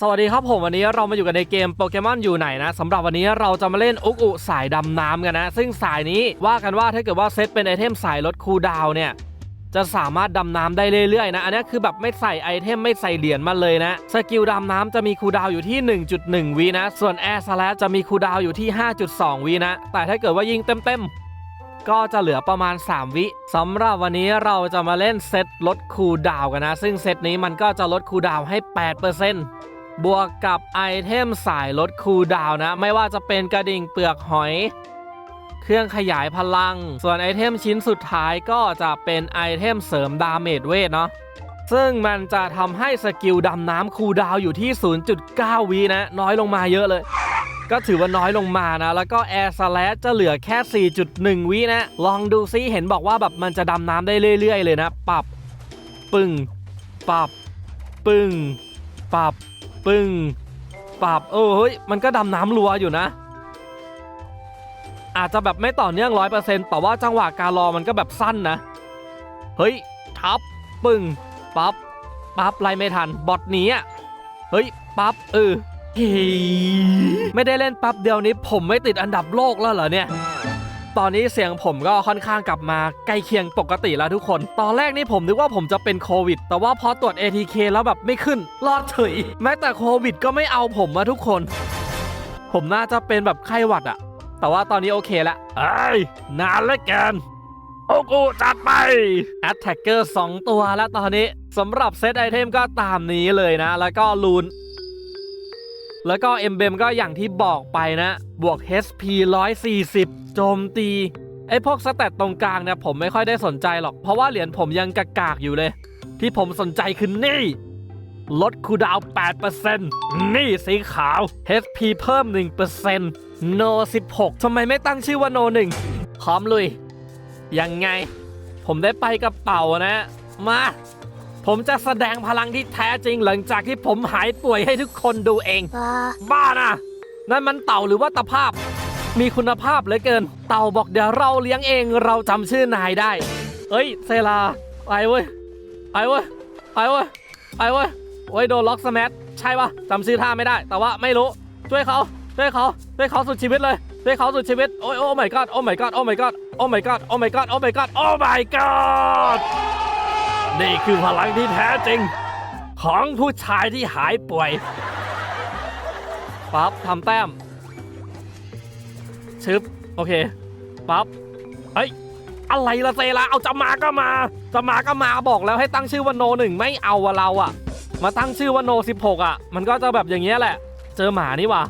สวัสดีครับผมวันนี้เรามาอยู่กันในเกมโปเกมอนอยู่ไหนนะสำหรับวันนี้เราจะมาเล่นอุกอุสายดำน้ำกันนะ ซึ่งสายนี้ว่ากันว่าถ้าเกิดว่าเซตเป็นไอเทมสายลดคูดาวเนี่ยจะสามารถดำน้ำได้เรื่อยๆนะ อันนี้คือแบบไม่ใส่ไอเทมไม่ใส่เหรียญมาเลยนะ สกิลดำน้ำจะมีคูดาวอยู่ที่ 1.1วินะ ส่วนแอร์สแลจะมีคูดาวอยู่ที่ 5.2วินะ แต่ถ้าเกิดว่ายิงเต็มๆก็จะเหลือประมาณ 3 วิสำหรับวันนี้เราจะมาเล่นเซตลดคูดาวกันนะ ซึ่งเซตนี้มันก็จะลดคูดาวน์ให้ 8% บวกกับไอเทมสายลดคูลดาวนะ ไม่ว่าจะเป็นกระดิ่งเปลือกหอย เครื่องขยายพลัง ส่วนไอเทมชิ้นสุดท้ายก็จะเป็นไอเทมเสริมดาเมจเวทเนาะซึ่งมันจะทำให้สกิลดำน้ำคูลดาวอยู่ที่ 0.9 วินะ น้อยลงมาเยอะเลย ก็ถือว่าน้อยลงมานะ แล้วก็แอร์สแลชจะเหลือแค่ 4.1 วินะ ลองดูซิเห็นบอกว่าแบบมันจะดำน้ำได้เรื่อย ๆ เลยนะ ปรับ ปึ้งปรับ ปึ้งปรับ ปึ้งปรับเออเฮ้ยมันก็ดำน้ำรัวอยู่นะ อาจจะแบบไม่ต่อเนื่องร้อยเปอร์เซ็นต์แต่ว่าจังหวะการรอมันก็แบบสั้นนะ เฮ้ย ทับ ปึ้งปั๊บปั๊บไล่ไม่ทัน บอทหนี้อะเฮ้ย ปั๊บเออเฮ้ยไม่ได้เล่นปั๊บเดียวนี้ผมไม่ติดอันดับโลกแล้วเหรอเนี่ย ตอนนี้เสียงผมก็ค่อนข้างกลับมาใกล้เคียงปกติแล้วทุกคน ตอนแรกนี่ผมนึกว่าผมจะเป็นโควิด แต่ว่าพอตรวจ ATK แล้วแบบไม่ขึ้น รอดเฉยแม้แต่โควิดก็ไม่เอาผมมาทุกคน ผมน่าจะเป็นแบบไข้หวัดอะแต่ว่าตอนนี้โอเคละเอ้ยนานเหลือเกินโอ้กูจัดไป Attacker 2 ตัวแล้วตอนนี้สำหรับเซตไอเทมก็ตามนี้เลยนะ แล้วก็ลูน แล้วก็เอ็มเบมก็อย่างที่บอกไปนะ บวก HP 140 โจมตี ไอ้พวกสแตตตรงกลางเนี่ยผมไม่ค่อยได้สนใจหรอก เพราะว่าเหรียญผมยังกากากๆอยู่เลย ที่ผมสนใจคือนี่ ลดคูดาวน์8%นี่สีขาว HP เพิ่ม 1% No 16ทำไมไม่ตั้งชื่อว่า No 1พร้อมลุย ยังไง ผมได้ไปกระเป๋านะ มา ผมจะแสดงพลังที่แท้จริงหลังจากที่ผมหายป่วยให้ทุกคนดูเองว้าบ้านะนั่นมันเต่าหรือว่าตะภาพ มีคุณภาพเหลือเกิน เต่าบอกเดี๋ยวเราเลี้ยงเองเราจำชื่อนายได้ เอ้ยเซลาไปเว้ยไปเว้ยไปเว้ยไปเว้ยโอ้ยโดนล็อกสแมทใช่ปะจำชื่อท่าไม่ได้ แต่ว่าไม่รู้ช่วยเขาช่วยเขาช่วยเขาสุดชีวิตเลยช่วยเขาสุดชีวิตโอ้ยโอ้ my god โอ้ my god โอ้ my god โอ้ my god โอ้ my god โอ้ my god โอ้ my god นี่คือพลังที่แท้จริง ของผู้ชายที่หายป่วย ปั๊บทำแต้ม ชึบ โอเค ปั๊บเฮ้ย อะไรละเซละเอาจะมาก็มา จะมาก็มาบอกแล้วให้ตั้งชื่อว่าโนหนึ่งไม่เอาอะเราอะมาตั้งชื่อว่าโนสิบหกอะมันก็จะแบบอย่างเงี้ยแหละ เจอหมานี่ว่ะ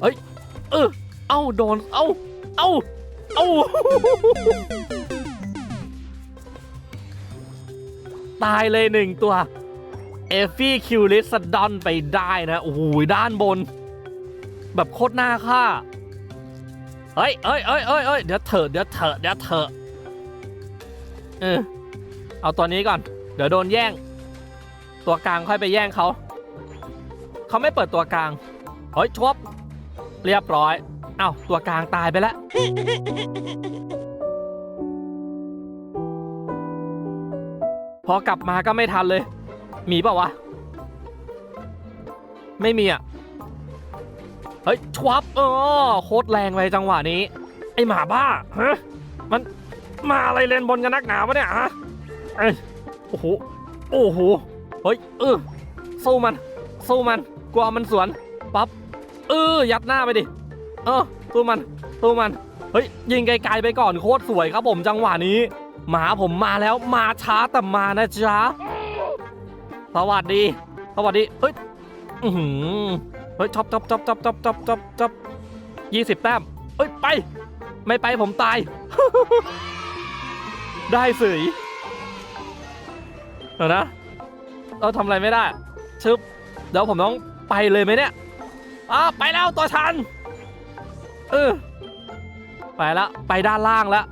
เฮ้ย เออเอ้าโดน เอ้า เอ้า เอ้า ตายเลยหนึ่งตัวเอฟฟี่คิวลิสดอนไปได้นะโอ้โหด้านบน แบบโคตรหน่าค่าเฮ้ยเอ้ยเอ้ยเอ้ยเอ้ยเดี๋ยวเถอะเดี๋ยวเถอะเดี๋ยวเถอะเออเอาตัวนี้ก่อน เดี๋ยวโดนแย่ง ตัวกลางค่อยไปแย่งเขาเขาไม่เปิดตัวกลางเฮ้ยชบเรียบร้อย เอ้าตัวกลางตายไปแล้ว พอกลับมาก็ไม่ทันเลย มีเปล่าวะ ไม่มีอะ เฮ้ยชวับเออโคตรแรงไปจังหวะนี้ ไอหมาบ้าฮะมันมาอะไรเลนบนกันนักหนาวะเนี่ยฮะเอ้ยโอ้โหโอ้โหเฮ้ยเออสู้มันสู้มันกลัวมันสวนปั๊บเออยัดหน้าไปดิเออสู้มันสู้มัน เฮ้ยยิงไกลๆไปก่อนโคตรสวยครับผมจังหวะนี้ หมาผมมาแล้วมาช้าแต่มานะจ๊ะสวัสดี สวัสดีเฮ้ยอือหือเฮ้ยช็อปช็อปช็อปช็อปช็อปช็อปช็อปช็อปยี่สิบแต้มเอ้ยไป ไม่ไปผมตาย ได้สิเดี๋ยวนะ เราทำอะไรไม่ได้ชึบเดี๋ยวผมต้องไปเลยไหมเนี่ยอ่าไปแล้วตัวชันเออไปแล้วไปด้านล่างแล้ว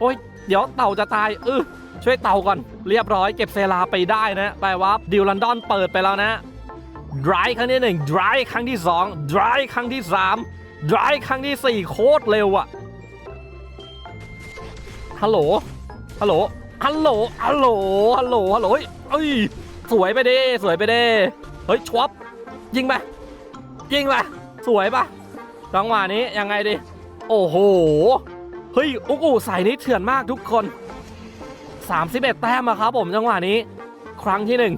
โอ้ย เดี๋ยวเต่าจะตายเออช่วยเต่าก่อน เรียบร้อยเก็บเซลาไปได้นะแปลว่าดิวลันดอนเปิดไปแล้วนะดรายครั้งที่หนึ่งดรายครั้งที่สองดรายครั้งที่สามดรายครั้งที่สี่โคตรเร็วอะฮัลโหลฮัลโหลฮัลโหลฮัลโหลฮัลโหลฮัลโหลเฮ้ยเอ้ยสวยไปเด้สวยไปเด้เฮ้ยชวบยิงไปยิงไปสวยปะจังหวะนี้ยังไงดีโอ้โห เฮ้ยอุกอูสายนี้เถื่อนมากทุกคน 31 แต้มอะครับผมจังหวะนี้ ครั้งที่หนึ่ง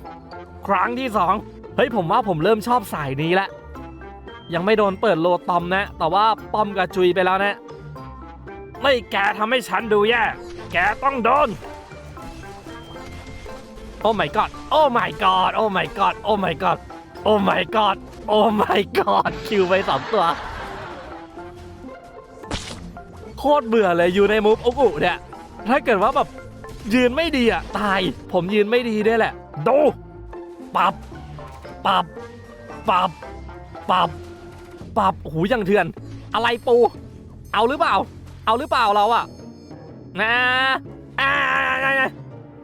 ครั้งที่สองเฮ้ยผมว่าผมเริ่มชอบสายนี้แล้วยังไม่โดนเปิดโลตอมนะ แต่ว่าป้อมกระจุยไปแล้วนะ ไม่แกทำให้ฉันดูแย่ แกต้องโดน โอ้ my god โอ้ my god โอ้ my god โอ้ my god โอ้ my god โอ้ my god คิวไปสองตัว โคตรเบื่อเลยอยู่ในมูฟอุกอุเนี่ยถ้าเกิดว่าแบบยืนไม่ดีอะตาย ผมยืนไม่ดีด้วยแหละ ดูปับปับปับปับปับหูยังเถื่อน อะไรปู เอาหรือเปล่า เอาหรือเปล่าเราอะนะอ่า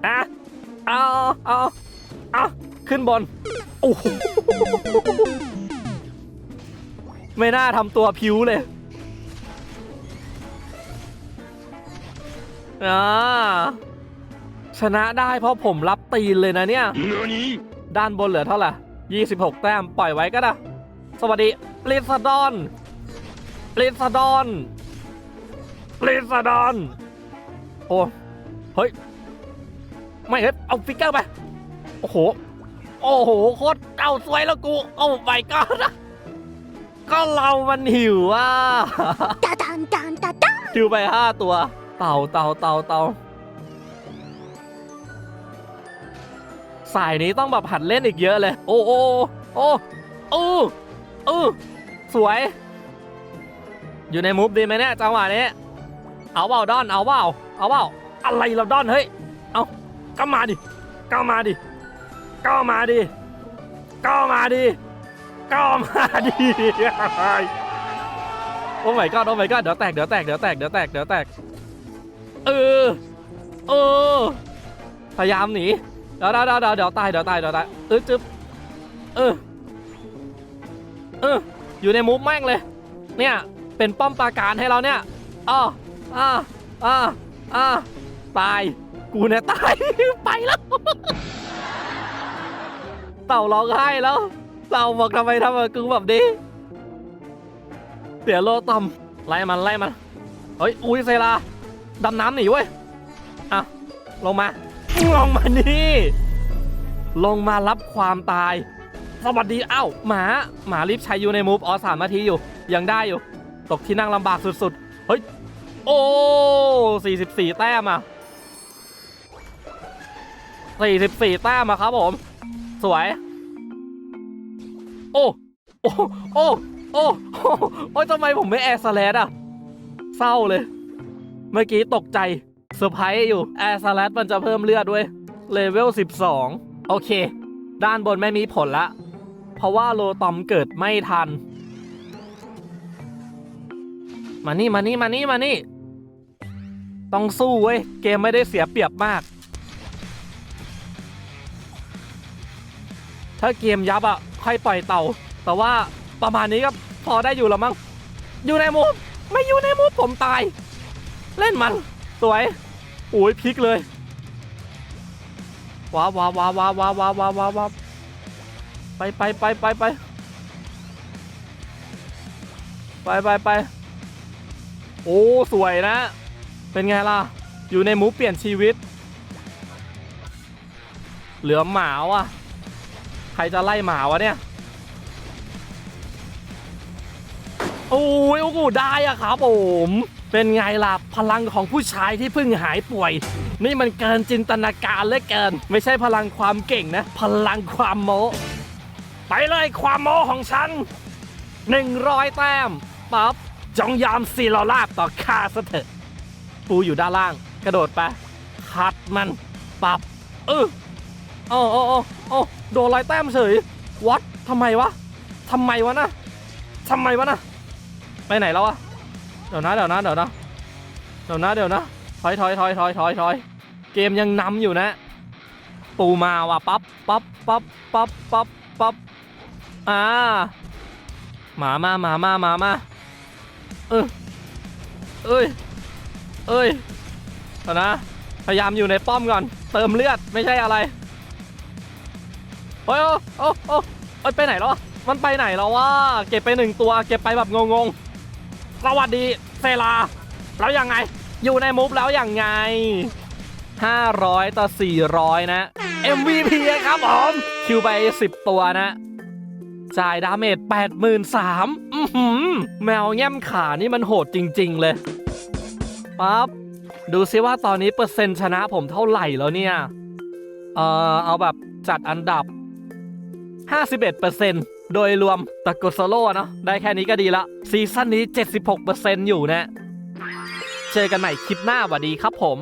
อ่าเอาเอาเอาขึ้นบนโอ้โหไม่น่าทำตัวผิวเลย ชนะได้เพราะผมรับตีนเลยนะเนี่ย ด้านบนเหลือเท่าไหร่ 26 แต้ม ปล่อยไว้ก็ได้ สวัสดีปริซดอนปริซดอนปริซดอน โอ้เฮ้ย ไม่เฮ้ย เอาฟิกเกอร์ไป โอ้โห โอ้โห โคตรเอาสวยแล้วกู โอ้ไม่ก็นะก็เรามันหิวอ่ทิวไปห้าตัว เต่าเต่าเต่าเต่าสายนี้ต้องแบบหัดเล่นอีกเยอะเลย โอ้โอ้โอ้โอ้โอ้สวย อยู่ในมูฟดีไหมเนี่ยจังหวะนี้ เอาเปล่าดอน เอาเปล่าเอาเปล่าอะไรเราดอนเฮ้ย เอาก็มาดิก็มาดิก็มาดิก็มาดิก็มาดิโอ้ my god โอ้ my god เดี๋ยวแตก เดี๋ยวแตก เดี๋ยวแตก เดี๋ยวแตก เดี๋ยวแตก เออ เออ พยายามหนีเดี๋ยวเดี๋ยวเดี๋ยวเดี๋ยวเดี๋ยวตาย เดี๋ยวตาย เดี๋ยวตาย เออจึ๊บ เออ เออ อยู่ในมุมแม่งเลย เนี่ย เป็นป้อมปราการให้เราเนี่ยอ้ออ่าอ่าอ่าตาย กูเนี่ยตาย ไปแล้ว เต่าร้องไห้แล้ว เต่าบอกทำไมทำกับกูแบบนี้เสียโลตอมไล่มันไล่มัน เฮ้ย อุ้ยเซรา ดำน้ำหนีเว้ยอะลงมาลงมานี่ลงมารับความตาย สวัสดีเอ้าหมาหมารีบใช้อยู่ในมูฟออสามนาทีอยู่ ยังได้อยู่ ตกที่นั่งลำบากสุดๆ เฮ้ย โอ้44แต้มอะ44แต้มอะครับผม สวย โอ้ โอ้ โอ้ โอ้โอ้ทำไมผมไม่แอร์สแลดอะ เศร้าเลย เมื่อกี้ตกใจเซอร์ไพรส์อยู่แอร์สแลดมันจะเพิ่มเลือดด้วยเลเวล 12 โอเค ด้านบนไม่มีผลละ เพราะว่าโลตอมเกิดไม่ทัน มานี่มานี่มานี่มานี่ ต้องสู้เว้ย เกมไม่ได้เสียเปรียบมาก ถ้าเกมยับอะค่อยปล่อยเต่า แต่ว่าประมาณนี้ก็พอได้อยู่แล้วมั้งอยู่ในมุม ไม่อยู่ในมุมผมตาย เล่นมัน สวยโอ้ยพลิกเลยว้าวว้าวว้าวว้าวว้าวว้าวว้าวว้าวไปไปไปไปไปไปไปไปโอ้สวยนะ เป็นไงล่ะ อยู่ในหมูเปลี่ยนชีวิต เหลือหมาว่ะ ใครจะไล่หมาวะเนี่ย โอ้ยโอ้โหได้อะครับผม เป็นไงล่ะพลังของผู้ชายที่เพิ่งหายป่วย นี่มันเกินจินตนาการเหลือเกิน ไม่ใช่พลังความเก่งนะ พลังความโมไปเลยความโมของฉัน100 แต้มปั๊บจงยอมซีโรลาบต่อข้าซะเถอะปูอยู่ด้านล่าง กระโดดไปคัดมันปับเออโอ้โอ้โอ้โอ้โดนรอยแต้มเฉยวัดทำไมวะทำไมวะนะทำไมวะนะไปไหนแล้วอะ เดี๋ยวนะเดี๋ยวนะเดี๋ยวนะเดี๋ยวนะเดี๋ยวนะถอยถอยถอยถอยถอยถอยเกมยังนำอยู่นะ ปูมาว่ะปั๊บปั๊บปั๊บปั๊บปั๊บปั๊บอ่าหมามาหมามาหมามาเออเอ้ยเอ้ยเดี๋ยวนะ พยายามอยู่ในป้อมก่อน เติมเลือดไม่ใช่อะไรโอ้ยโอ้โอ้โอ้โอ้ยไปไหนแล้วอะมันไปไหนแล้ววะเก็บไปหนึ่งตัว เก็บไปแบบงงๆ สวัสดีเซลา แล้วยังไง อยู่ในมุฟแล้วยังไง 500 ต่อ 400 นะ MVP ครับผม คิวไป 10 ตัวนะ จ่ายดาเมจ83,000อื้อหือแมวแง้มขานี่มันโหดจริง ๆ เลยปั๊บดูซิว่าตอนนี้เปอร์เซ็นต์ชนะผมเท่าไหร่แล้วเนี่ย เออเอาแบบจัดอันดับ 51% โดยรวมแต่กดโซโล่เนาะได้แค่นี้ก็ดีละซีซั่นนี้ 76%อยู่นะ เจอกันใหม่คลิปหน้าสวัสดีครับผม